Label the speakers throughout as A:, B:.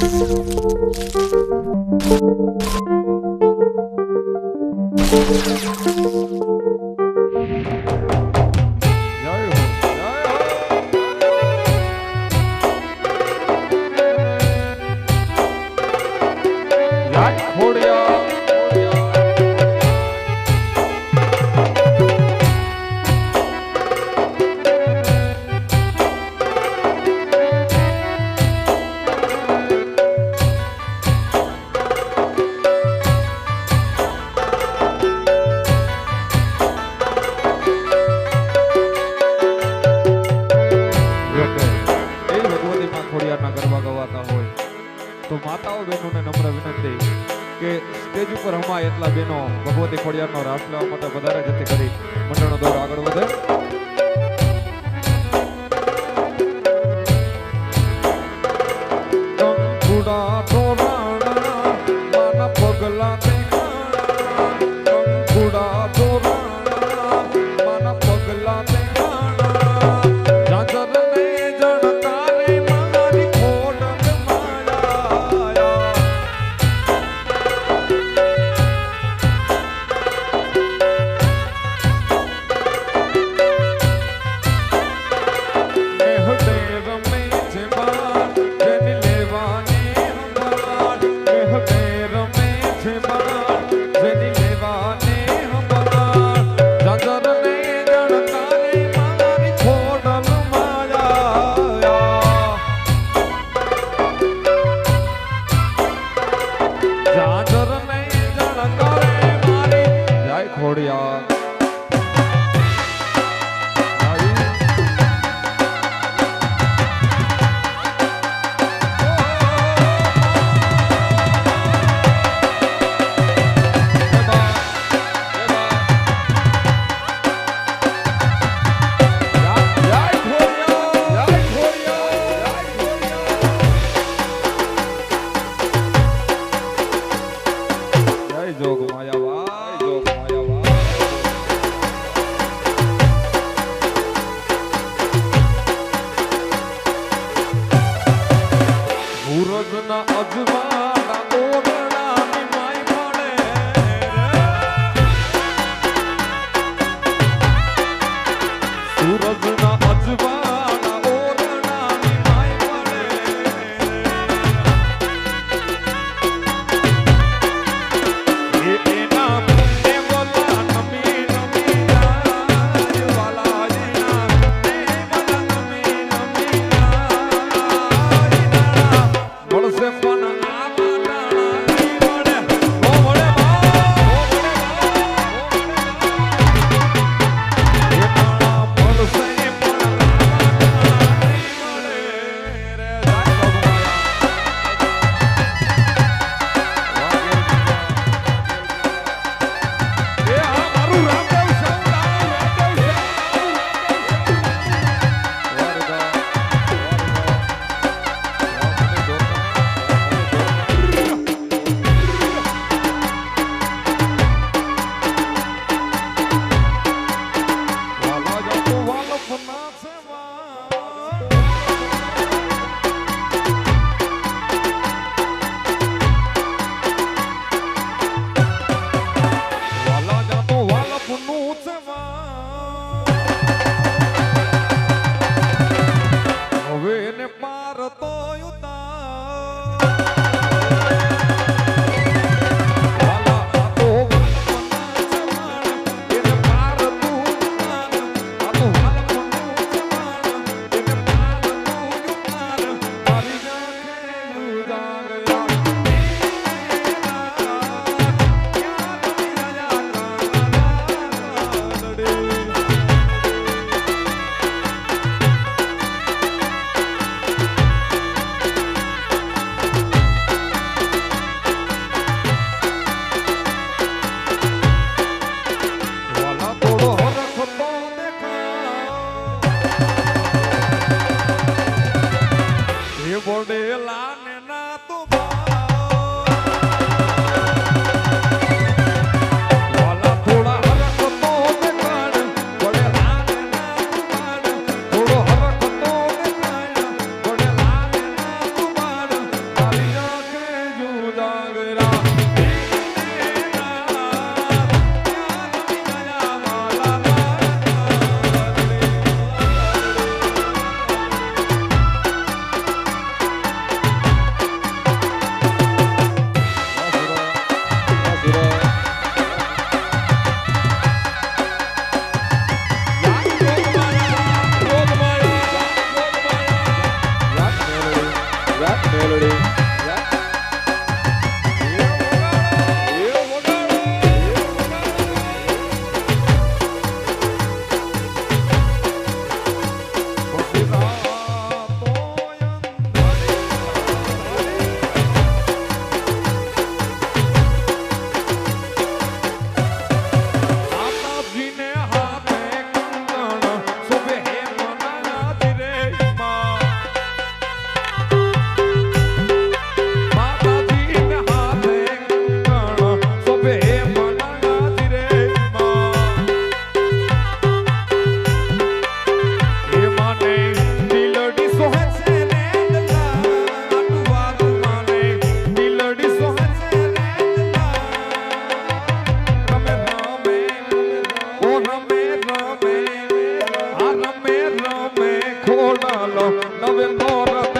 A: thank you દે કે stage ઉપર હમાય એટલા બહેનો ભગવતી ખોડિયારનો રાસ લેવા માટે વધારે જતી કરી મંડળનો દોર આગળ વધે. অজবা નવેમ્બર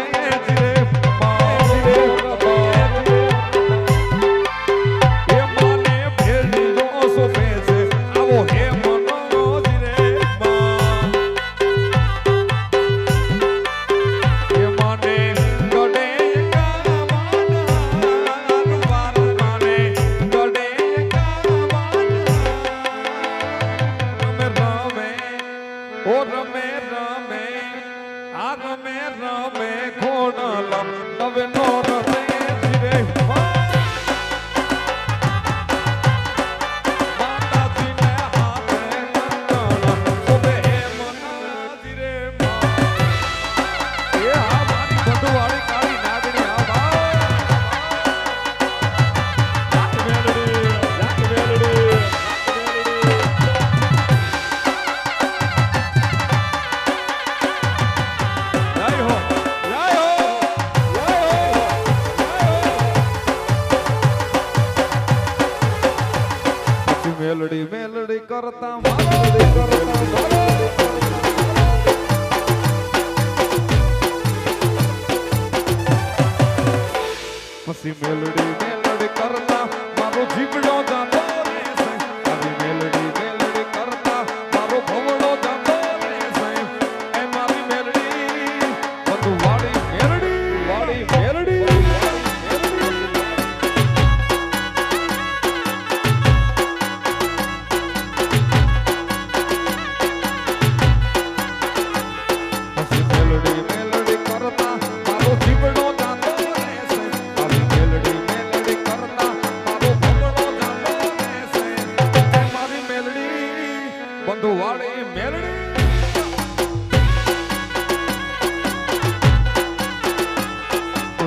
A: melody.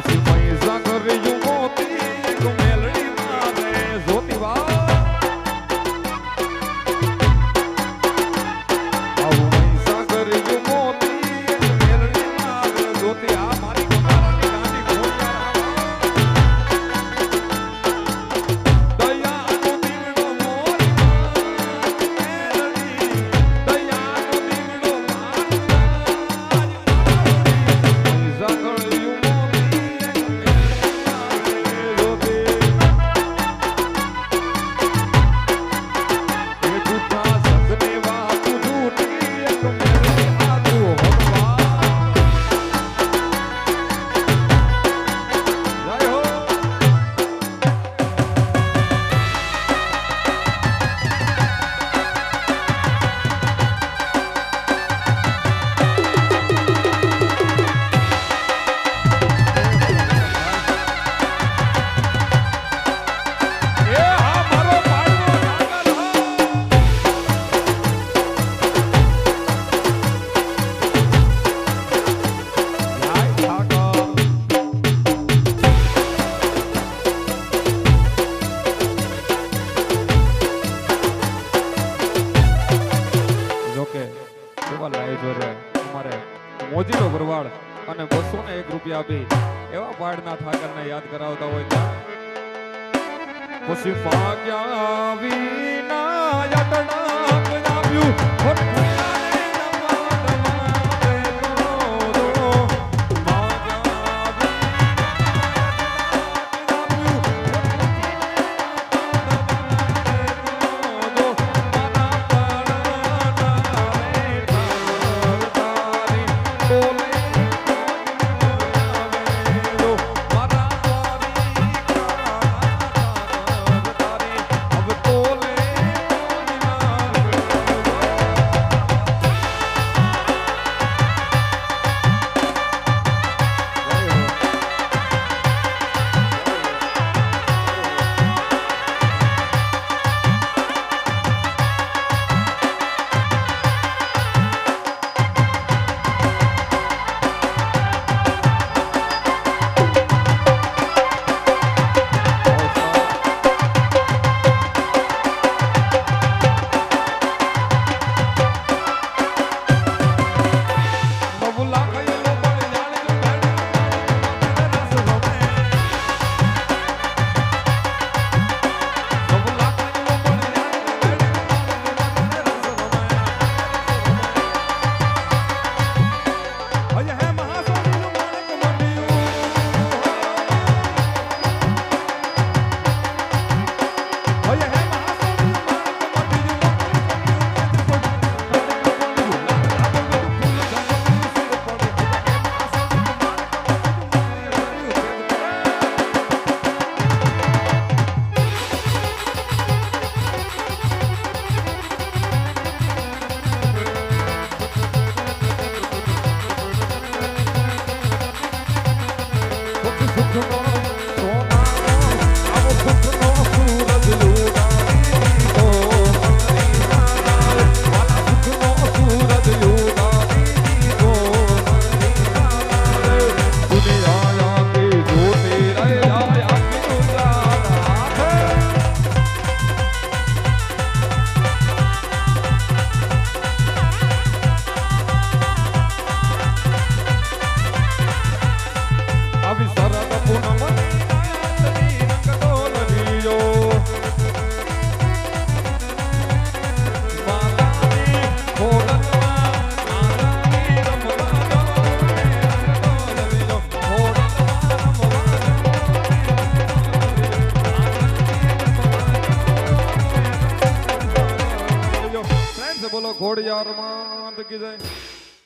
A: Bye. ગુલાબી એવા પાડના ઠાકરને યાદ કરાવતા હોય ત્યાં ખુશી ફાગ્યા